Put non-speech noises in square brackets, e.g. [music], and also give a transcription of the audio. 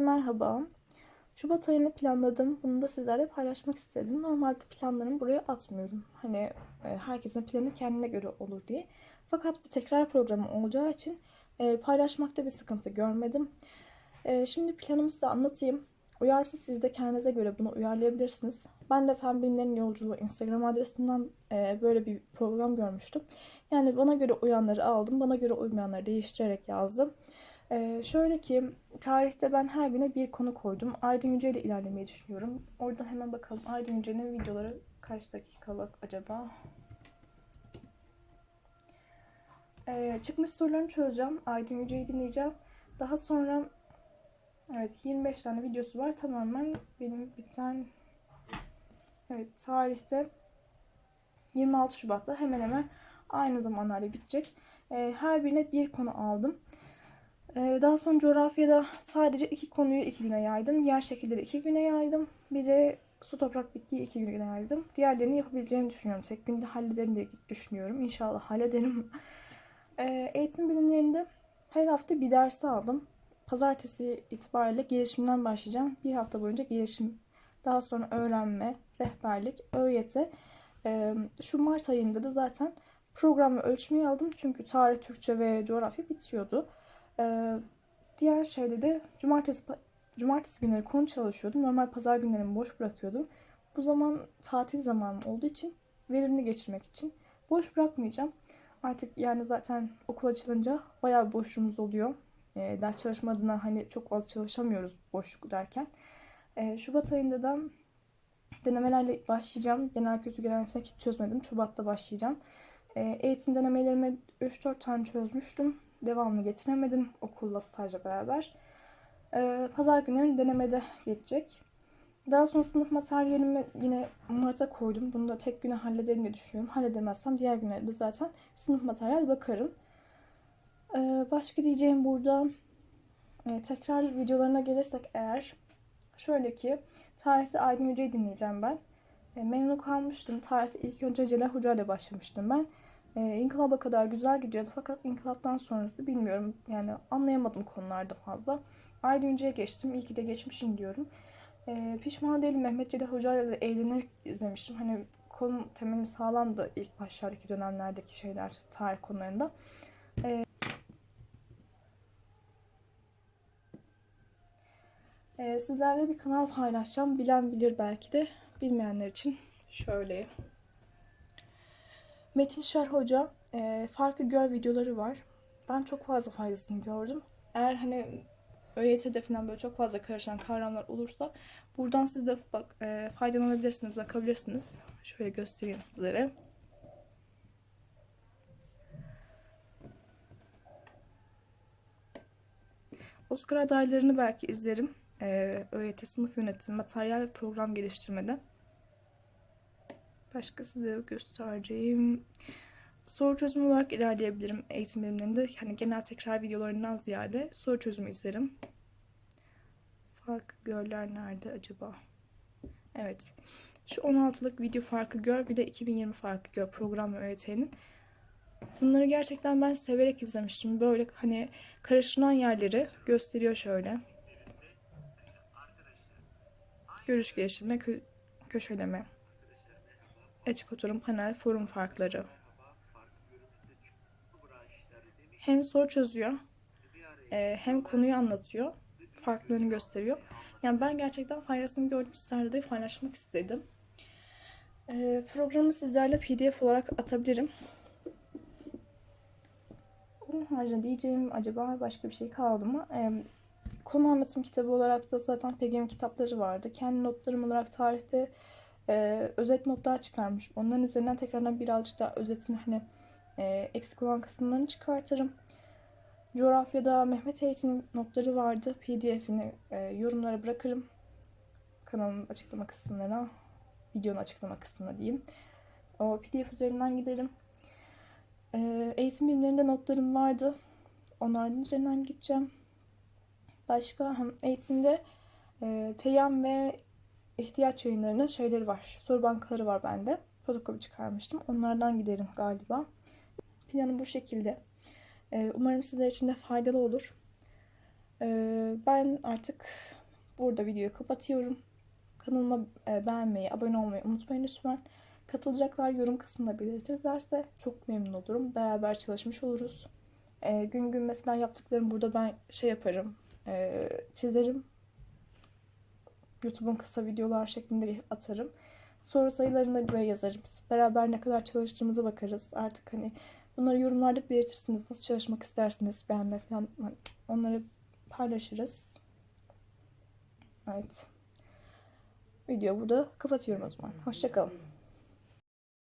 merhaba. Şubat ayını planladım. Bunu da sizlerle paylaşmak istedim. Normalde planlarımı buraya atmıyorum. Hani e, herkesin planı kendine göre olur diye. Fakat bu tekrar programı olacağı için e, paylaşmakta bir sıkıntı görmedim. E, şimdi planımı size anlatayım. Uyarsa siz de kendinize göre bunu uyarlayabilirsiniz. Ben de Fen Bilimlerin Yolculuğu Instagram adresinden böyle bir program görmüştüm. Yani bana göre uyanları aldım, bana göre uymayanları değiştirerek yazdım. E, şöyle ki tarihte ben her güne bir konu koydum. Aydın Yüce ile ilerlemeyi düşünüyorum. Oradan hemen bakalım Aydın Yüce'nin videoları kaç dakikalık acaba? E, çıkmış sorularını çözeceğim. Aydın Yüce'yi dinleyeceğim. Daha sonra Evet 25 tane videosu var. Tamamen benim biten evet tarihte 26 Şubat'ta hemen hemen aynı zamanlarda bitecek. Ee, her birine bir konu aldım. Ee, daha sonra coğrafyada sadece iki konuyu iki güne yaydım. Yer şekilleri iki güne yaydım. Bir de su toprak bitkiyi iki güne yaydım. Diğerlerini yapabileceğimi düşünüyorum. Tek günde hallederim diye düşünüyorum. İnşallah hallederim. [laughs] Ee, eğitim bilimlerinde her hafta bir ders aldım. Pazartesi itibariyle gelişimden başlayacağım. Bir hafta boyunca gelişim, daha sonra öğrenme, rehberlik, ÖYT. Ee, şu Mart ayında da zaten programı ölçmeyi aldım. Çünkü tarih, Türkçe ve coğrafya bitiyordu. Ee, diğer şeyde de cumartesi cumartesi günleri konu çalışıyordum. Normal pazar günlerimi boş bırakıyordum. Bu zaman tatil zamanım olduğu için verimli geçirmek için boş bırakmayacağım. Artık yani zaten okul açılınca bayağı bir boşluğumuz oluyor e, ders çalışma adına hani çok fazla çalışamıyoruz boşluk derken. E, Şubat ayında da denemelerle başlayacağım. Genel kötü hiç çözmedim. Şubat'ta başlayacağım. E, eğitim denemelerimi 3-4 tane çözmüştüm. Devamlı getiremedim okulla stajla beraber. E, Pazar günü denemede geçecek. Daha sonra sınıf materyalimi yine Mart'a koydum. Bunu da tek güne hallederim diye düşünüyorum. Halledemezsem diğer günlerde zaten sınıf materyal bakarım. Ee, başka diyeceğim burada e, tekrar videolarına gelirsek eğer şöyle ki tarihte Aydın Hoca'yı dinleyeceğim ben. E, memnun kalmıştım. Tarihte ilk önce Celal Hoca ile başlamıştım ben. E, İnkılap'a kadar güzel gidiyordu fakat İnkılap'tan sonrası bilmiyorum. Yani anlayamadım konularda fazla. Aydın Hoca'ya geçtim. İyi ki de geçmişim diyorum. E, pişman değilim. Mehmet Celal Hoca ile eğlenerek izlemiştim. Hani konu temeli sağlamdı ilk başlardaki dönemlerdeki şeyler tarih konularında. E, Ee, sizlerle bir kanal paylaşacağım. Bilen bilir belki de. Bilmeyenler için şöyle. Metin Şer Hoca e, farklı gör videoları var. Ben çok fazla faydasını gördüm. Eğer hani ÖYT'de falan böyle çok fazla karışan kavramlar olursa buradan siz de bak, e, faydalanabilirsiniz, bakabilirsiniz. Şöyle göstereyim sizlere. Oscar adaylarını belki izlerim e, ÖYT sınıf yönetimi, materyal ve program geliştirmede. Başka size göstereceğim. Soru çözümü olarak ilerleyebilirim eğitim bilimlerinde. Hani genel tekrar videolarından ziyade soru çözümü izlerim. Farkı görler nerede acaba? Evet. Şu 16'lık video farkı gör bir de 2020 farkı gör program ÖYT'nin. Bunları gerçekten ben severek izlemiştim. Böyle hani karışılan yerleri gösteriyor şöyle. Görüş geliştirme, kö köşeleme. Açık oturum, panel, forum farkları. Hem soru çözüyor, e, hem konuyu anlatıyor, farklarını gösteriyor. Yani ben gerçekten faydasını gördüm, sizlerle de paylaşmak istedim. E, programı sizlerle pdf olarak atabilirim. Onun haricinde diyeceğim acaba başka bir şey kaldı mı? E, konu anlatım kitabı olarak da zaten PGM kitapları vardı. Kendi notlarım olarak tarihte e, özet notlar çıkarmış. Onların üzerinden tekrardan birazcık daha özetini hani e, eksik olan kısımlarını çıkartırım. Coğrafyada Mehmet Eğitim notları vardı. PDF'ini e, yorumlara bırakırım. Kanalın açıklama kısımlarına, videonun açıklama kısmına diyeyim. O PDF üzerinden giderim. E, eğitim bilimlerinde notlarım vardı. Onların üzerinden gideceğim. Başka eğitimde e, peyam ve ihtiyaç yayınlarının şeyleri var. Soru bankaları var bende. Fotokopi çıkarmıştım. Onlardan giderim galiba. Planım bu şekilde. E, umarım sizler için de faydalı olur. E, ben artık burada videoyu kapatıyorum. Kanalıma e, beğenmeyi, abone olmayı unutmayın lütfen. Katılacaklar yorum kısmında belirtirlerse çok memnun olurum. Beraber çalışmış oluruz. E, gün gün mesela yaptıklarım burada ben şey yaparım, e, çizerim. YouTube'un kısa videolar şeklinde atarım. Soru sayılarını da buraya yazarım. Beraber ne kadar çalıştığımıza bakarız. Artık hani bunları yorumlarda belirtirsiniz. Nasıl çalışmak istersiniz, beğenme falan. Onları paylaşırız. Evet. Video burada kapatıyorum o zaman. Hoşçakalın.